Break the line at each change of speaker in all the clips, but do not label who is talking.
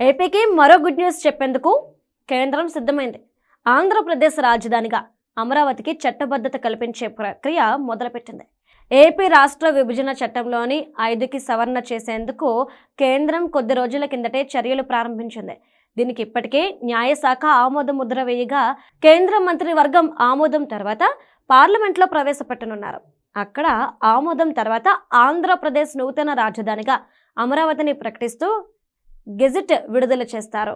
ఏపీకి మరో good news చెప్పేందుకు కేంద్రం సిద్ధమైంది. ఆంధ్రప్రదేశ్ రాజధానిగా అమరావతికి చట్టబద్ధత కల్పించే ప్రక్రియ మొదలుపెట్టింది. ఏపీ రాష్ట్ర విభజన చట్టంలోని ఐదుకి సవరణ చేసేందుకు కేంద్రం కొద్ది రోజుల కిందటే చర్యలు ప్రారంభించింది. దీనికి ఇప్పటికే న్యాయశాఖ ఆమోద ముద్ర వేయగా కేంద్ర మంత్రివర్గం ఆమోదం తర్వాత పార్లమెంట్లో ప్రవేశపెట్టనున్నారు. అక్కడ ఆమోదం తర్వాత ఆంధ్రప్రదేశ్ నూతన రాజధానిగా అమరావతిని ప్రకటిస్తూ గెజిట్ విడుదల చేస్తారు.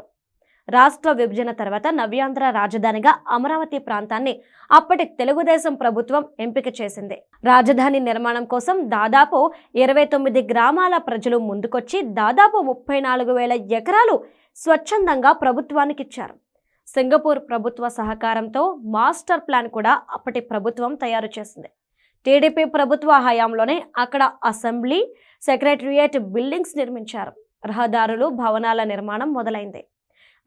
రాష్ట్ర విభజన తర్వాత నవ్యాంధ్ర రాజధానిగా అమరావతి ప్రాంతాన్ని అప్పటి తెలుగుదేశం ప్రభుత్వం ఎంపిక చేసింది. రాజధాని నిర్మాణం కోసం దాదాపు ఇరవై తొమ్మిది గ్రామాల ప్రజలు ముందుకొచ్చి దాదాపు ముప్పై నాలుగు వేల ఎకరాలు స్వచ్ఛందంగా ప్రభుత్వానికి ఇచ్చారు. సింగపూర్ ప్రభుత్వ సహకారంతో మాస్టర్ ప్లాన్ కూడా అప్పటి ప్రభుత్వం తయారు చేసింది. టీడీపీ ప్రభుత్వ హయాంలోనే అక్కడ అసెంబ్లీ సెక్రటరియేట్ బిల్డింగ్స్ నిర్మించారు. రహదారులు భవనాల నిర్మాణం మొదలైంది.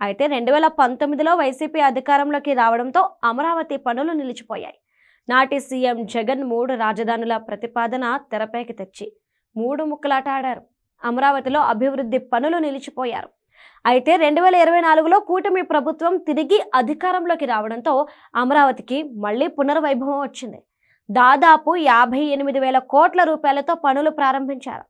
అయితే రెండు వేల పంతొమ్మిదిలో వైసీపీ అధికారంలోకి రావడంతో అమరావతి పనులు నిలిచిపోయాయి. నాటి సీఎం జగన్ మూడు రాజధానుల ప్రతిపాదన తెరపైకి తెచ్చి మూడు ముక్కలాట ఆడారు అమరావతిలో అభివృద్ధి పనులు నిలిచిపోయారు. అయితే రెండు వేల ఇరవై నాలుగులో కూటమి ప్రభుత్వం తిరిగి అధికారంలోకి రావడంతో అమరావతికి మళ్ళీ పునర్వైభవం వచ్చింది. దాదాపు యాభై ఎనిమిది వేల కోట్ల రూపాయలతో పనులు ప్రారంభించారు.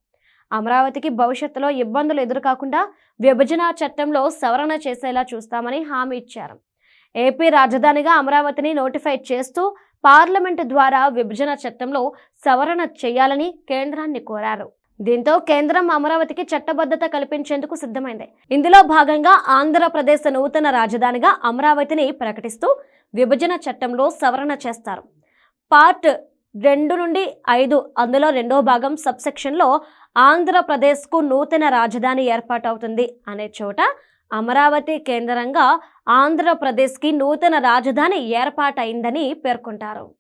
అమరావతికి భవిష్యత్తులో ఇబ్బందులు ఎదురుకాకుండా విభజన చట్టంలో సవరణ చేసేలా చూస్తామని హామీ ఇచ్చారు. ఏపీ రాజధానిగా అమరావతిని నోటిఫై చేస్తూ పార్లమెంటు ద్వారా విభజన చట్టంలో సవరణ చేయాలని కేంద్రాన్ని కోరారు. దీంతో కేంద్రం అమరావతికి చట్టబద్ధత కల్పించేందుకు సిద్ధమైంది. ఇందులో భాగంగా ఆంధ్రప్రదేశ్ నూతన రాజధానిగా అమరావతిని ప్రకటిస్తూ విభజన చట్టంలో సవరణ చేస్తారు. పార్ట్ రెండు నుండి ఐదు అందులో రెండో భాగం సబ్సెక్షన్లో ఆంధ్రప్రదేశ్కు నూతన రాజధాని ఏర్పాటవుతుంది. అనే చోట అమరావతి కేంద్రంగా ఆంధ్రప్రదేశ్కి నూతన రాజధాని ఏర్పాటైందని పేర్కొంటారు.